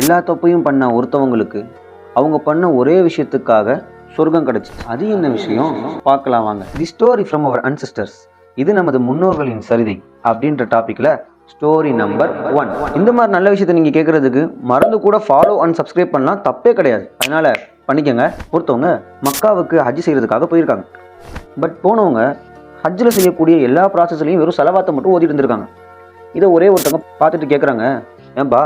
எல்லா தப்பையும் பண்ண ஒருத்தவங்களுக்கு அவங்க பண்ண ஒரே விஷயத்துக்காக சொர்க்கம் கிடைச்சி அது என்ன விஷயம்? பார்க்கலாம் வாங்க. தி ஸ்டோரி ஃப்ரம் அவர் அன்சிஸ்டர்ஸ் இது நமது முன்னோர்களின் சரிதை அப்படின்ற டாப்பிக்கில் ஸ்டோரி நம்பர் ஒன் இந்த மாதிரி நல்ல விஷயத்தை நீங்கள் கேட்குறதுக்கு மறந்து கூட ஃபாலோ அண்ட் சப்ஸ்கிரைப் பண்ணலாம். தப்பே கிடையாது. அதனால் பண்ணிக்கோங்க. ஒருத்தவங்க மக்காவுக்கு ஹஜ் செய்கிறதுக்காக போயிருக்காங்க. பட் போனவங்க ஹஜ்ஜில் செய்யக்கூடிய எல்லா ப்ராசஸ்லையும் வெறும் செலவாத்தை மட்டும் ஓதிட்டு இருந்திருக்காங்க. இதை ஒரே ஒருத்தவங்க பார்த்துட்டு கேட்குறாங்க ஏன்பா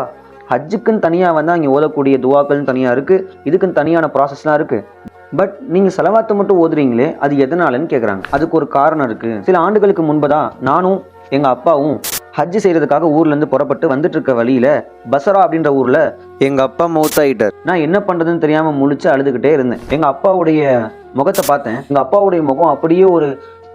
ஹஜ்ஜுக்குன்னு தனியாக வந்து அங்கே ஓதக்கூடிய துவாக்கள்னு தனியாக இருக்குது இதுக்குன்னு தனியான ப்ராசஸ்லாம் இருக்குது பட் நீங்கள் செலவாத்தை மட்டும் ஓதுறீங்களே அது எதனாலன்னு கேட்குறாங்க அதுக்கு ஒரு காரணம் இருக்குது சில ஆண்டுகளுக்கு முன்பதா நானும் எங்கள் அப்பாவும் ஹஜ் செய்கிறதுக்காக ஊர்லேருந்து புறப்பட்டு வந்துட்டு இருக்க வழியில் பசரா அப்படின்ற ஊரில் எங்கள் அப்பா மௌத்தாயிட்டார். நான் என்ன பண்ணுறதுன்னு தெரியாமல் முழிச்சு அழுதுகிட்டே இருந்தேன். எங்கள் அப்பாவுடைய முகத்தை பார்த்தேன். எங்கள் அப்பாவுடைய முகம் அப்படியே ஒரு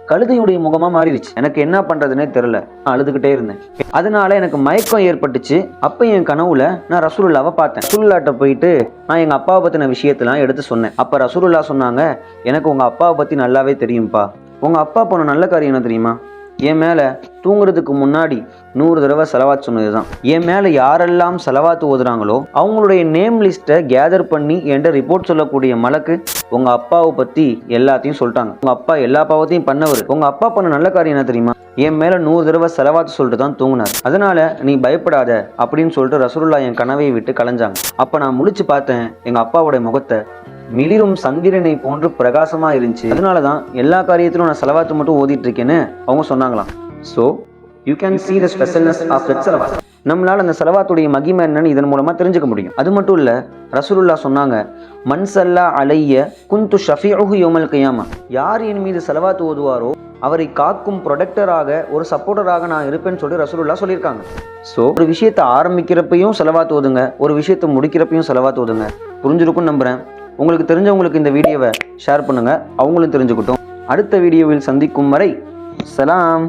கழுதையுடைய முகமா மாறிடுச்சு. எனக்கு என்ன பண்றதுன்னே தெரியல. நான் அழுதுகிட்டே இருந்தேன். அதனால எனக்கு மயக்கம் ஏற்பட்டுச்சு. அப்ப என் கனவுல நான் ரசூலுல்லாவை பார்த்தேன். ரசூலுல்லாட்ட போயிட்டு நான் எங்க அப்பாவை பத்தின விஷயத்தெல்லாம் எடுத்து சொன்னேன். அப்ப ரசூலுல்லா சொன்னாங்க எனக்கு உங்க அப்பாவை பத்தி நல்லாவே தெரியும்ப்பா உங்க அப்பா போன நல்ல காரியம் என்ன தெரியுமா? என் மேலே தூங்குறதுக்கு முன்னாடி நூறு தடவை செலவாத் சொன்னது தான் என் மேலே யாரெல்லாம் செலவாத்து ஓதுறாங்களோ அவங்களுடைய நேம் லிஸ்ட்டை கேதர் பண்ணி என்கிட்ட ரிப்போர்ட் சொல்லக்கூடிய மலக்கு உங்கள் அப்பாவை பற்றி எல்லாத்தையும் சொல்லிட்டாங்க. உங்கள் அப்பா எல்லா பாவத்தையும் பண்ணவர். உங்கள் அப்பா பண்ண நல்ல காரியம் என்ன தெரியுமா? என் மேலே நூறு தடவை செலவாத்து சொல்லிட்டு தான் தூங்கினார். அதனால நீ பயப்படாத அப்படின்னு சொல்லிட்டு ரசூலுல்லா என் கனவை விட்டு கலைஞ்சாங்க. அப்போ நான் முழிச்சு பார்த்தேன் எங்கள் அப்பாவுடைய முகத்தை மிளிரும் சந்திரனை போன்று பிரகாசமாக இருந்துச்சு. அதனால தான் எல்லா காரியத்திலும் நான் செலவாத்து மட்டும் ஓதிட்டு இருக்கேன்னு அவங்க சொன்னாங்களாம். So you can see the specialness of that செலவாத் நம்மளால் அந்த செலவாத்துடைய மகிமை என்னன்னு இதன் மூலமாக தெரிஞ்சுக்க முடியும். அது மட்டும் இல்லை ரசூலுல்லா சொன்னாங்க மன்சல்லா அலைய குந்து ஷஃபியுஹு யோமல் கையாமா. யார் என் மீது செலவாத்து ஓதுவாரோ அவரை காக்கும் ப்ரொடக்டராக ஒரு சப்போர்ட்டராக நான் இருப்பேன்னு சொல்லி ரசூலுல்லா சொல்லியிருக்காங்க. ஸோ ஒரு விஷயத்தை ஆரம்பிக்கிறப்பையும் செலவாத்து ஓதுங்க ஒரு விஷயத்தை முடிக்கிறப்பையும் செலவாத்து ஓதுங்க. புரிஞ்சிருக்கும்னு நம்புகிறேன் உங்களுக்கு தெரிஞ்சவங்களுக்கு இந்த வீடியோவை ஷேர் பண்ணுங்கள் அவங்களும் தெரிஞ்சுக்கிட்டும். அடுத்த வீடியோவில் சந்திக்கும் வரை சலாம்.